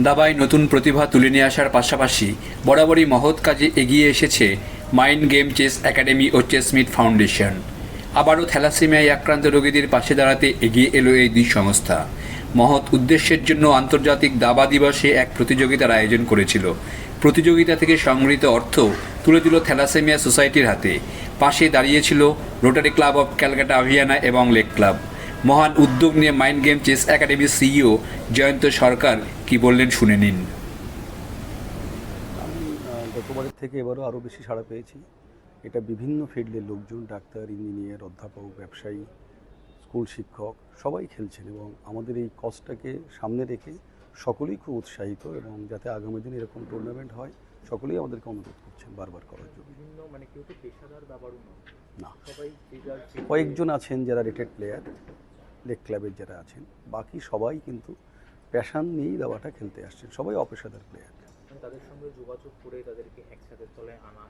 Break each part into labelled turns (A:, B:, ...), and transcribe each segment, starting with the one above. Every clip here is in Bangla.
A: দাবায় নতুন প্রতিভা তুলে নিয়ে আসার পাশাপাশি বরাবরই মহৎ কাজে এগিয়ে এসেছে মাইন্ড গেম চেস একাডেমি ও চেসমিট ফাউন্ডেশন। আবারও থ্যালাসেমিয়ায় আক্রান্ত রোগীদের পাশে দাঁড়াতে এগিয়ে এলো এই দুই সংস্থা। মহৎ উদ্দেশ্যের জন্য আন্তর্জাতিক দাবা দিবসে এক প্রতিযোগিতার আয়োজন করেছিল। প্রতিযোগিতা থেকে সংগৃহীত অর্থ তুলে দিল থ্যালাসেমিয়া সোসাইটির হাতে। পাশে দাঁড়িয়েছিল রোটারি ক্লাব অব ক্যালকাটা আভিয়ানা এবং লেক ক্লাব। মহান উদ্যোগ নিয়ে মাইন্ড গেম চেস একাডেমির সিইও জয়ন্ত সরকার কি বললেন শুনে নিন।
B: গতবারের থেকে এবারও আরও বেশি সাড়া পেয়েছি। এটা বিভিন্ন ফিল্ডের লোকজন ডাক্তার ইঞ্জিনিয়ার অধ্যাপক ব্যবসায়ী স্কুল শিক্ষক সবাই খেলছেন এবং আমাদের এই কজটাকে সামনে রেখে সকলেই খুব উৎসাহিত এবং যাতে আগামী দিনে এরকম টুর্নামেন্ট হয় সকলেই আমাদেরকে অনুরোধ করছেন বারবার করার জন্য।
C: বিভিন্ন মানে
B: না। কয়েকজন আছেন যারা রেটেড প্লেয়ার লেক ক্লাবের যারা আছেন বাকি সবাই কিন্তু প্যাশান নিয়েই দাবাটা খেলতে আসছেন সবাই অপেশাদার প্লেয়ার
C: মানে তাদের সঙ্গে যোগাযোগ করে তাদেরকে একসাথে আনা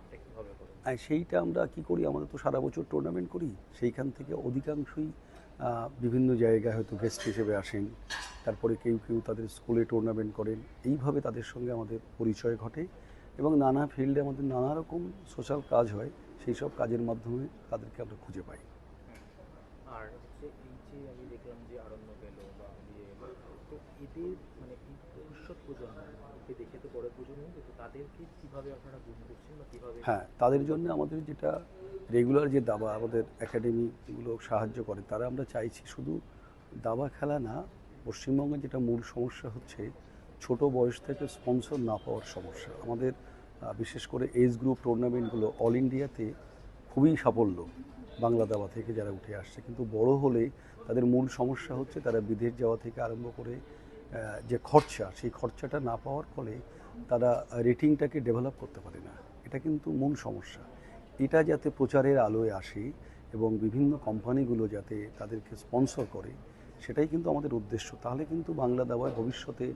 C: করে
B: আর সেইটা আমরা কি করি? আমাদের তো সারা বছর টুর্নামেন্ট করি সেইখান থেকে অধিকাংশই বিভিন্ন জায়গায় হয়তো গেস্ট হিসেবে আসেন তারপরে কেউ কেউ তাদের স্কুলে টুর্নামেন্ট করেন এইভাবে তাদের সঙ্গে আমাদের পরিচয় ঘটে এবং নানা ফিল্ডে আমাদের নানা রকম সোশ্যাল কাজ হয় সেই সব কাজের মাধ্যমে তাদেরকে আমরা খুঁজে পাই।
C: আর হচ্ছে এই যে আমি দেখলাম যে আরণ্য গেল বা ইয়ে তো এদের মানে ভবিষ্যৎ প্রজন্ম দেখে তো পরের প্রজন্ম, কিন্তু তাদেরকে কীভাবে আপনারা গুণ করছেন বা কীভাবে
B: হ্যাঁ তাদের জন্য আমাদের যেটা রেগুলার যে দাবা, আমাদের একাডেমি এগুলো সাহায্য করে, তারা আমরা চাইছি শুধু দাবা খেলা না পশ্চিমবঙ্গে যেটা মূল সমস্যা হচ্ছে, ছোট বয়স থেকে স্পন্সর না পাওয়ার সমস্যা। আমাদের বিশেষ করে এজ গ্রুপ টুর্নামেন্টগুলো অল ইন্ডিয়াতে খুবই সাফল্য, বাংলা দাবা থেকে যারা উঠে আসছে। কিন্তু বড় হলে তাদের মূল সমস্যা হচ্ছে তারা বিদেশ যাওয়া থেকে আরম্ভ করে যে খরচা, সেই খরচাটা না পাওয়ার ফলে তারা রেটিংটাকে ডেভেলপ করতে পারে না। এটা কিন্তু মূল সমস্যা। এটা যাতে প্রচারের আলোয় আসে এবং বিভিন্ন কোম্পানিগুলো যাতে তাদেরকে স্পন্সর করে, সেটাই কিন্তু আমাদের উদ্দেশ্য। তাহলে কিন্তু বাংলা দাবায় ভবিষ্যতে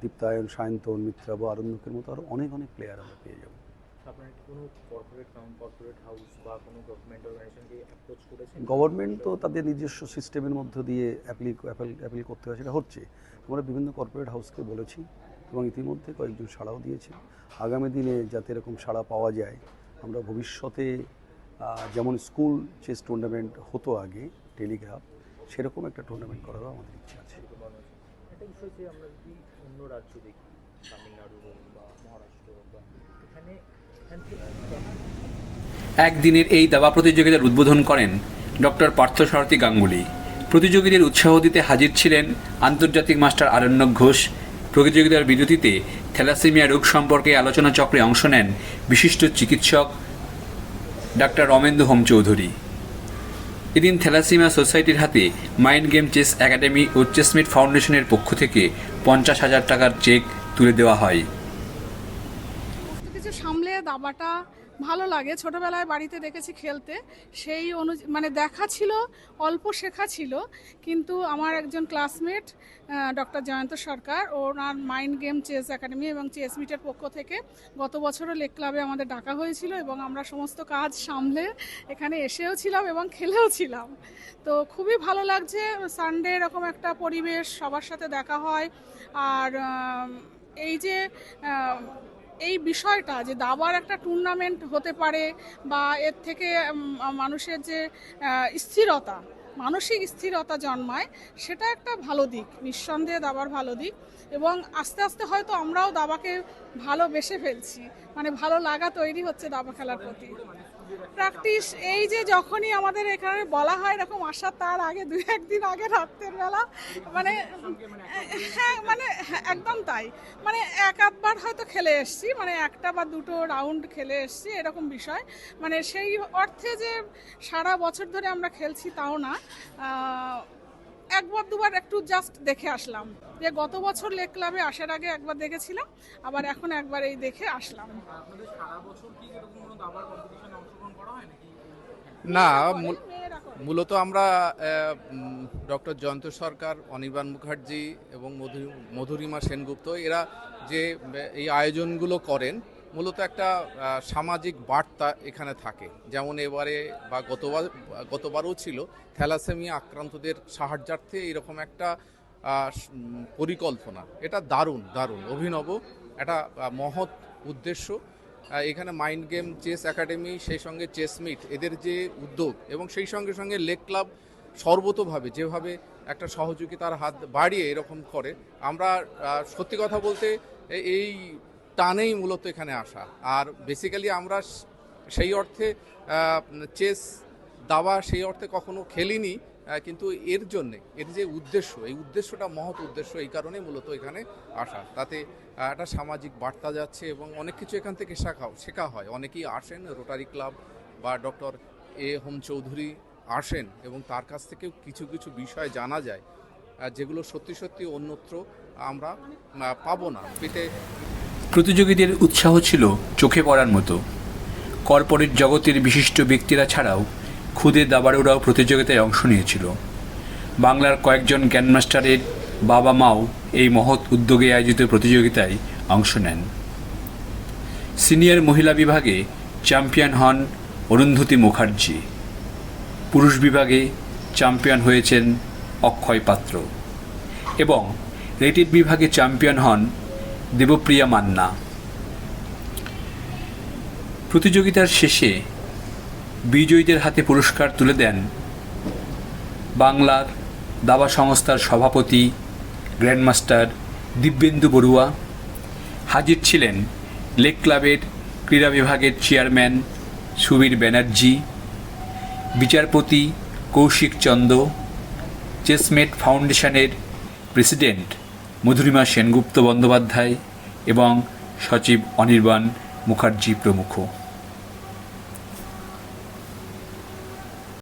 B: দীপ্তায়ন, সায়ন্তন মিত্রা বা আরণ্যকের মতো আরও অনেক অনেক প্লেয়ার আমরা পেয়ে যাব।
C: আপনারা কি কোনো কর্পোরেট ফার্ম কর্পোরেট হাউস বা কোনো গভর্নমেন্ট অর্গানাইজেশনকে অ্যাপ্রোচ করেছেন?
B: গভর্নমেন্ট তো তাদের নিজস্ব সিস্টেমের মধ্য দিয়ে অ্যাপ্লি করতে হয় সেটা হচ্ছে। আমরা বিভিন্ন কর্পোরেট হাউসকে বলেছি এবং ইতিমধ্যে কয়েকজন সাড়াও দিয়েছে আগামী দিনে যাতে এরকম সাড়া পাওয়া যায় আমরা ভবিষ্যতে যেমন স্কুল চেস টুর্নামেন্ট হতো আগে টেলিগ্রাফ সেরকম একটা টুর্নামেন্ট করারও আমাদের ইচ্ছা আছে।
C: একটা বিষয় যে আমরা যদি অন্য রাজ্য দেখি তামিলনাড়ু বা মহারাষ্ট্র বা এখানে
A: একদিনের এই দাবা প্রতিযোগিতার উদ্বোধন করেন ডক্টর পার্থসারথী গাঙ্গুলি। প্রতিযোগীদের উৎসাহ দিতে হাজির ছিলেন আন্তর্জাতিক মাস্টার আরণ্যক ঘোষ। প্রতিযোগিতার বিরতিতে থ্যালাসেমিয়া রোগ সম্পর্কে আলোচনা চক্রে অংশ নেন বিশিষ্ট চিকিৎসক ডাক্তার রমেন্দ্র হোম চৌধুরী এদিন থ্যালাসেমিয়া সোসাইটির হাতে মাইন্ড গেম চেস একাডেমি ও চেসমিট ফাউন্ডেশনের পক্ষ থেকে পঞ্চাশ হাজার টাকার চেক তুলে দেওয়া হয়।
D: দাবাটা ভালো লাগে। ছোটবেলায় বাড়িতে দেখেছি খেলতে। সেই অনু মানে দেখা ছিল, অল্প শেখা ছিল। কিন্তু আমার একজন ক্লাসমেট ডক্টর জয়ন্ত সরকার, ওনার মাইন্ড গেম চেস একাডেমি এবং চেস মিটের পক্ষ থেকে গত বছরও লেক ক্লাবে আমাদের ডাকা হয়েছিল এবং আমরা সমস্ত কাজ সামলে এখানে এসেও ছিলাম এবং খেলেও ছিলাম। তো খুবই ভালো লাগছে সানডে এরকম একটা পরিবেশ, সবার সাথে দেখা হয়। আর এই যে এই বিষয়টা যে দাবার একটা টুর্নামেন্ট হতে পারে বা এর থেকে মানুষের যে স্থিরতা, মানসিক স্থিরতা জন্মায়, সেটা একটা ভালো দিক, নিঃসন্দেহে দাবার ভালো দিক এবং আস্তে আস্তে হয়তো আমরাও দাবাকে ভালোবেসে ফেলছি। মানে ভালো লাগা তৈরি হচ্ছে দাবা খেলার প্রতি। প্র্যাকটিস এই যে যখনই আমাদের এখানে বলা হয় এরকম আসার তার আগে দু একদিন আগে রাত্রের বেলা মানে হ্যাঁ মানে হ্যাঁ, একদম তাই। মানে এক আধবার হয়তো খেলে এসছি মানে একটা বা দুটো রাউন্ড খেলে এসছি এরকম বিষয়। মানে সেই অর্থে যে সারা বছর ধরে আমরা খেলছি তাও না। একবার দুবার একটু জাস্ট দেখে আসলাম যে গত বছর লেক ক্লাবে আসার আগে একবার দেখেছিলাম আবার এখন একবার এই দেখে আসলাম
E: না। মূলত আমরা ডক্টর জয়ন্ত সরকার অনির্বাণ মুখার্জি এবং মধু- মধুরিমা সেনগুপ্ত এরা যে এই আয়োজনগুলো করেন মূলত একটা সামাজিক বার্তা এখানে থাকে। যেমন এবারে বা গতবার, গতবারও ছিল, থ্যালাসেমিয়া আক্রান্তদের সাহায্যার্থে এরকম একটা পরিকল্পনা। এটা দারুণ দারুণ, অভিনব, একটা মহৎ উদ্দেশ্য। এখানে মাইন্ড গেম, চেস একাডেমি, সেই সঙ্গে চেস মিট, এদের যে উদ্যোগ এবং সেই সঙ্গে সঙ্গে লেক ক্লাব সর্বতোভাবে যেভাবে একটা সহযোগিতার হাত বাড়িয়ে এরকম করে, আমরা সত্যি কথা বলতে এই টানেই মূলত এখানে আসা। আর বেসিক্যালি আমরা সেই অর্থে চেস দাবা সেই অর্থে কখনো খেলিনি কিন্তু এর জন্যে, এর যে উদ্দেশ্য, এই উদ্দেশ্যটা মহৎ উদ্দেশ্য, এই কারণে মূলত এখানে আসা। তাতে একটা সামাজিক বার্তা যাচ্ছে এবং অনেক কিছু এখান থেকে শেখা শেখা হয়। অনেকেই আসেন রোটারি ক্লাব বা ডক্টর এ হোম চৌধুরী আসেন এবং তার কাছ থেকেও কিছু কিছু বিষয় জানা যায় যেগুলো সত্যি সত্যি অন্যত্র আমরা পাবো না। পেতে
A: প্রতিযোগীদের উৎসাহ ছিল চোখে পড়ার মতো। কর্পোরেট জগতের বিশিষ্ট ব্যক্তিরা ছাড়াও খুদে দাবাড়ুরাও প্রতিযোগিতায় অংশ নিয়েছিল। বাংলার কয়েকজন গ্র্যান্ডমাস্টারের বাবা মাও এই মহৎ উদ্যোগে আয়োজিত প্রতিযোগিতায় অংশ নেন। সিনিয়র মহিলা বিভাগে চ্যাম্পিয়ন হন অরুন্ধতী মুখার্জি। পুরুষ বিভাগে চ্যাম্পিয়ন হয়েছেন অক্ষয় পাত্র। এবং রেটেড বিভাগে চ্যাম্পিয়ন হন দেবপ্রিয়া মান্না। প্রতিযোগিতার শেষে বিজয়ীদের হাতে পুরস্কার তুলে দেন বাংলার দাবা সংস্থার সভাপতি, গ্র্যান্ডমাস্টার দিব্যেন্দু বড়ুয়া। হাজির ছিলেন লেক ক্লাবের ক্রীড়া বিভাগের চেয়ারম্যান সুবীর ব্যানার্জি, বিচারপতি কৌশিক চন্দ, চেসমেট ফাউন্ডেশনের প্রেসিডেন্ট মধুরিমা সেনগুপ্ত বন্দ্যোপাধ্যায় এবং সচিব অনির্বাণ মুখার্জি প্রমুখ।